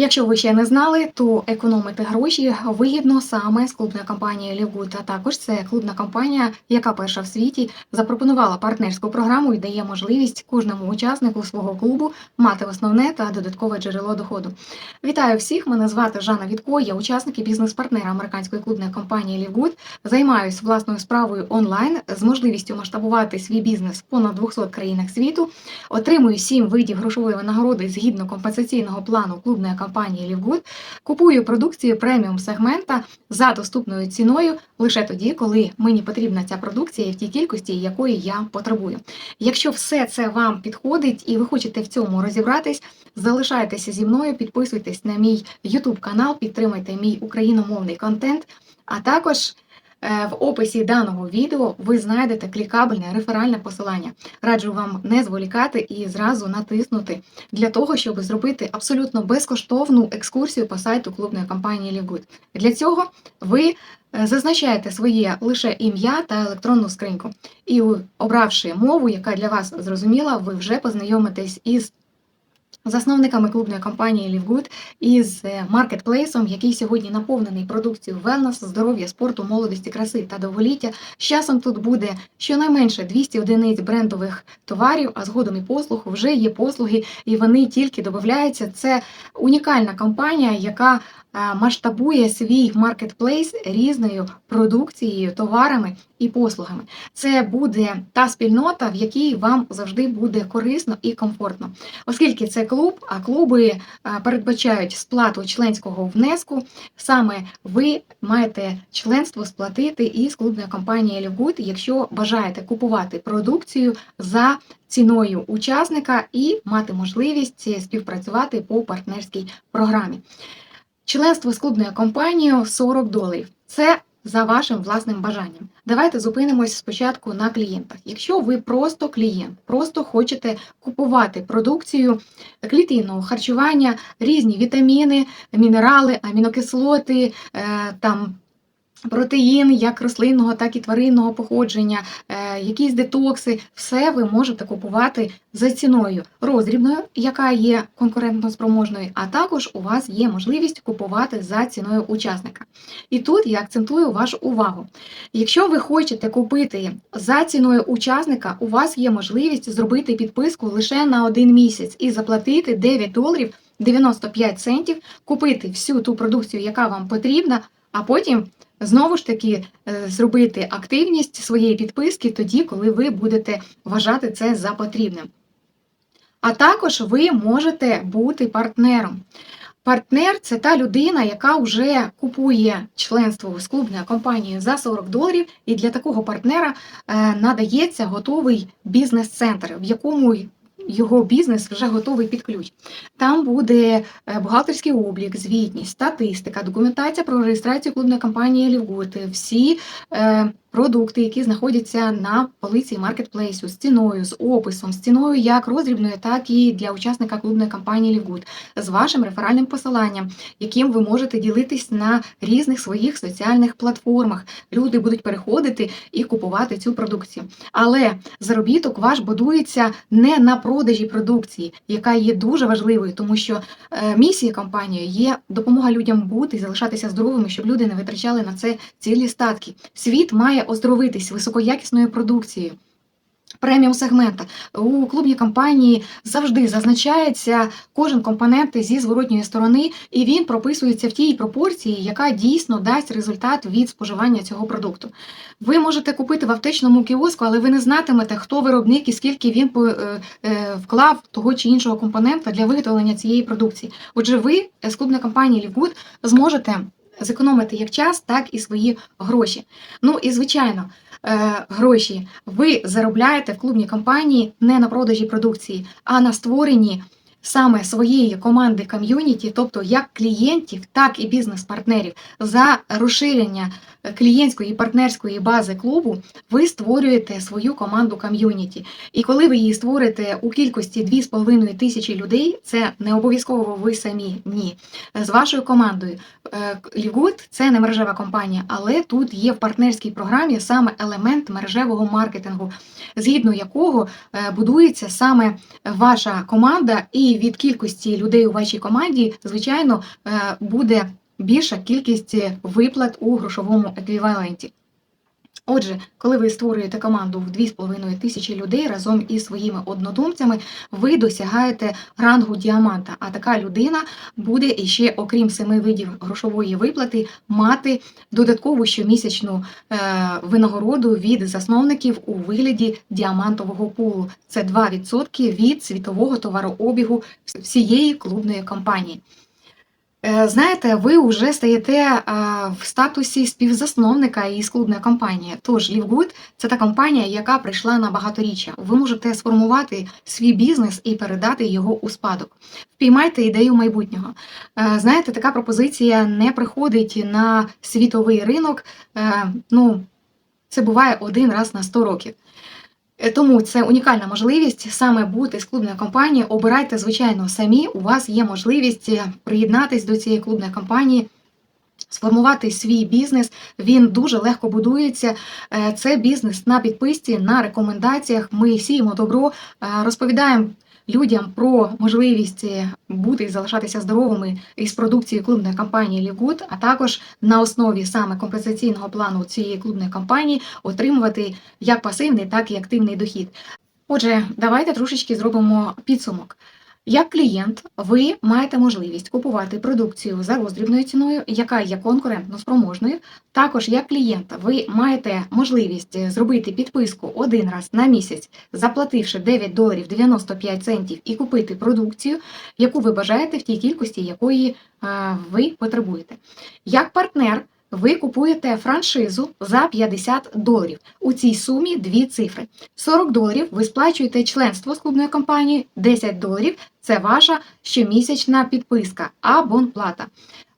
Якщо ви ще не знали, то економити гроші вигідно саме з клубної компанії Лівгуд. А також це клубна компанія, яка перша в світі запропонувала партнерську програму і дає можливість кожному учаснику свого клубу мати основне та додаткове джерело доходу. Вітаю всіх! Мене звати Жанна Вітко. Я учасник і бізнес-партнер американської клубної компанії Лівгуд. Займаюся власною справою онлайн з можливістю масштабувати свій бізнес в понад 200 країнах світу. Отримую 7 видів грошової винагороди згідно компенсаційного плану клубної компанії Лівгуд. Купую продукцію преміум сегмента за доступною ціною лише тоді, коли мені потрібна ця продукція в тій кількості, якої я потребую. Якщо все це вам підходить і ви хочете в цьому розібратись, залишайтеся зі мною, підписуйтесь на мій YouTube канал, підтримайте мій україномовний контент, а також. Е, В описі даного відео ви знайдете клікабельне реферальне посилання. Раджу вам не зволікати і зразу натиснути для того, щоб зробити абсолютно безкоштовну екскурсію по сайту клубної компанії Лівгуд. Для цього ви е, зазначаєте своє лише ім'я та електронну скриньку. І обравши мову, яка для вас зрозуміла, ви вже познайомитесь із засновниками клубної компанії Лівгуд із е, маркетплейсом, який сьогодні наповнений продукцією wellness, здоров'я, спорту, молодості, краси та довголіття. З часом тут буде щонайменше 200 одиниць брендових товарів, а згодом і послуг вже є послуги, і вони тільки додаються. Це унікальна компанія, яка е, масштабує свій маркетплейс різною продукцією, товарами і послугами. Це буде та спільнота, в якій вам завжди буде корисно і комфортно, оскільки це клуб, а клуби е, передбачають сплату членського внеску. Саме ви маєте членство сплатити із клубної компанії Лівгуд, якщо бажаєте купувати продукцію за ціною учасника і мати можливість співпрацювати по партнерській програмі. Членство з клубною компанією 40 доларів. Це за вашим власним бажанням. Давайте зупинимось спочатку на клієнтах. Якщо ви просто клієнт, просто хочете купувати продукцію клітинного харчування, різні вітаміни, мінерали, амінокислоти, е, там. Протеїн як рослинного, так і тваринного походження, е, якісь детокси, все ви можете купувати за ціною роздрібною, яка є конкурентно спроможною, а також у вас є можливість купувати за ціною учасника. І тут я акцентую вашу увагу. Якщо ви хочете купити за ціною учасника, у вас є можливість зробити підписку лише на один місяць і заплатити 9 доларів 95 центів, купити всю ту продукцію, яка вам потрібна, а потім. Знову ж таки, е, зробити активність своєї підписки тоді, коли ви будете вважати це за потрібним. А також ви можете бути партнером. Партнер це та людина, яка вже купує членство з клубною компанією за 40 доларів, і для такого партнера е, надається готовий бізнес-центр, в якому його бізнес вже готовий під ключ. Там буде е, бухгалтерський облік, звітність, статистика, документація про реєстрацію клубної компанії Лівгуд, всі е, продукти, які знаходяться на полиці маркетплейсу з ціною, з описом, з ціною як роздрібною, так і для учасника клубної компанії Лівгуд, з вашим реферальним посиланням, яким ви можете ділитись на різних своїх соціальних платформах. Люди будуть переходити і купувати цю продукцію. Але заробіток ваш будується не на продажі продукції, яка є дуже важливою, тому що е, місія компанії є допомога людям бути і залишатися здоровими, щоб люди не витрачали на це цілі статки. Світ має оздоровитись високоякісною продукцією. Преміум сегмента у клубній компанії завжди зазначається кожен компонент зі зворотньої сторони, і він прописується в тій пропорції, яка дійсно дасть результат від споживання цього продукту. Ви можете купити в аптечному кіоску, але ви не знатимете, хто виробник і скільки він е, е, вклав того чи іншого компонента для виготовлення цієї продукції. Отже, ви з клубної компанії Лівгуд зможете зекономити як час, так і свої гроші. Ну і звичайно. е, Гроші ви заробляєте в клубній компанії не на продажі продукції, а на створенні саме своєї команди ком'юніті, тобто як клієнтів, так і бізнес-партнерів, за розширення клієнтської і партнерської бази клубу, ви створюєте свою команду ком'юніті. І коли ви її створите у кількості 2,5 тисячі людей, це не обов'язково ви самі, ні. З вашою командою. Е, Лігут це не мережева компанія, але тут є в партнерській програмі саме елемент мережевого маркетингу, згідно якого е, будується саме ваша команда і і від кількості людей у вашій команді, звичайно, е, буде більша кількість виплат у грошовому еквіваленті. Отже, коли ви створюєте команду в 2,5 тисячі людей разом із своїми однодумцями, ви досягаєте рангу діаманта. А така людина буде іще, окрім семи видів грошової виплати, мати додаткову щомісячну е, винагороду від засновників у вигляді діамантового пулу. Це 2% від світового товарообігу всієї клубної компанії. Е, Знаєте, ви вже стаєте е, в статусі співзасновника із клубної компанії. Тож Лівгуд це та компанія, яка прийшла на багаторіччя. Ви можете сформувати свій бізнес і передати його у спадок. Впіймайте ідею майбутнього. Е, Знаєте, така пропозиція не приходить на світовий ринок. Ну, це буває один раз на 100 років. Е, Тому це унікальна можливість саме бути з клубної компанії. Обирайте, звичайно, самі. У вас є можливість е, приєднатись до цієї клубної компанії. Сформувати свій бізнес, він дуже легко будується. Е, Це бізнес на підписці, на рекомендаціях. Ми сіємо добро, розповідаємо людям про можливість е, бути і залишатися здоровими із продукції клубної компанії Лігут а також на основі саме компенсаційного плану цієї клубної компанії отримувати як пасивний, так і активний дохід. Отже, давайте трошечки зробимо підсумок. Як клієнт, ви маєте можливість купувати продукцію за роздрібною ціною, яка є конкурентно спроможною. Також як клієнт, ви маєте можливість зробити підписку один раз на місяць, заплативши 9 доларів 95 центів і купити продукцію, яку ви бажаєте в тій кількості, якої е, ви потребуєте. Як партнер, ви купуєте франшизу за 50 доларів. У цій сумі дві цифри. 40 доларів ви сплачуєте членство з клубної компанії, 10 доларів це ваша щомісячна підписка, абонплата.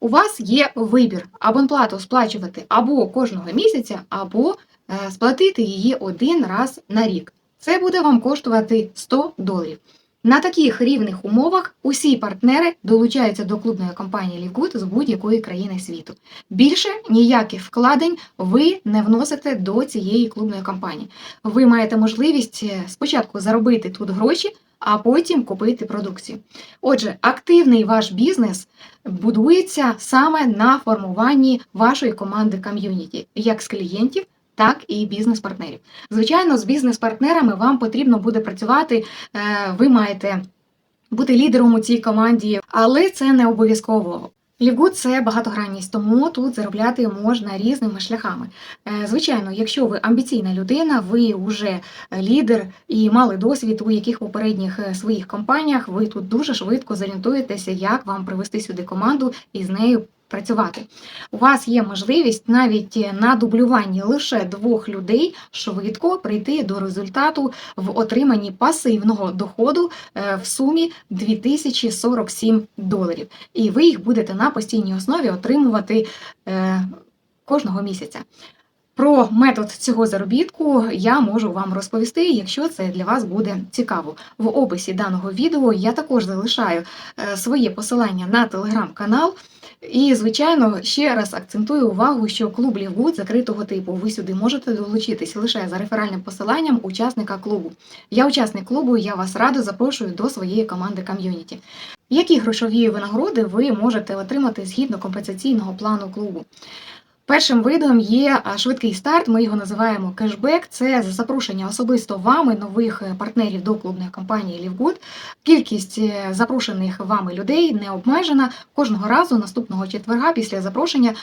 У вас є вибір абонплату сплачувати або кожного місяця, або е, сплатити її один раз на рік. Це буде вам коштувати 100 доларів. На таких рівних умовах усі партнери долучаються до клубної компанії Лівгуд з будь-якої країни світу. Більше ніяких вкладень ви не вносите до цієї клубної компанії. Ви маєте можливість е, спочатку заробити тут гроші, а потім купити продукцію. Отже, активний ваш бізнес будується саме на формуванні вашої команди ком'юніті, як з клієнтів. Так і бізнес-партнерів. Звичайно, з бізнес-партнерами вам потрібно буде працювати. е, Ви маєте бути лідером у цій команді, але це не обов'язково. Лівгуд це багатогранність, тому тут заробляти можна різними шляхами. Е, Звичайно, якщо ви амбіційна людина, ви вже лідер і мали досвід у яких попередніх е, своїх компаніях, ви тут дуже швидко зорієнтуєтеся, як вам привести сюди команду і з нею працювати. У вас є можливість навіть на дублюванні лише двох людей швидко прийти до результату в отриманні пасивного доходу е, в сумі 2047 доларів. І ви їх будете на постійній основі отримувати е, кожного місяця. Про метод цього заробітку я можу вам розповісти, якщо це для вас буде цікаво. В описі даного відео я також залишаю е, своє посилання на телеграм-канал. І, звичайно, ще раз акцентую увагу, що клуб Лівгуд закритого типу. Ви сюди можете долучитись лише за реферальним посиланням учасника клубу. Я учасник клубу, я вас радо запрошую до своєї команди ком'юніті. Які грошові винагороди ви можете отримати згідно компенсаційного плану клубу? Першим видом є швидкий старт. Ми його називаємо кешбек. Це за запрошення особисто вами нових е, партнерів до клубної компанії Лівгуд. Кількість е, запрошених вами людей не обмежена. Кожного разу наступного четверга після запрошення е,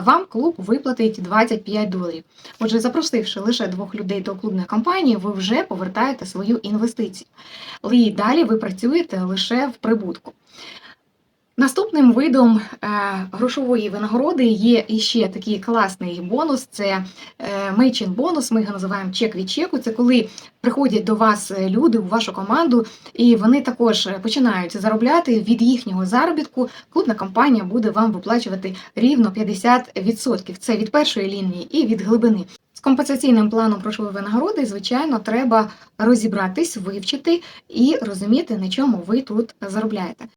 вам клуб виплатить 25 доларів. Отже, запросивши лише двох людей до клубної компанії, ви вже повертаєте свою інвестицію. І далі ви працюєте лише в прибутку. Наступним видом е, грошової винагороди є іще такий класний бонус. Це е, мейчин бонус. Ми його називаємо чек від чеку. Це коли приходять до вас е, люди у вашу команду, і вони також починають заробляти від їхнього заробітку. Клубна компанія буде вам виплачувати рівно 50%. Це від першої лінії і від глибини. З компенсаційним планом грошової винагороди, звичайно, треба розібратись, вивчити і розуміти, на чому ви тут заробляєте.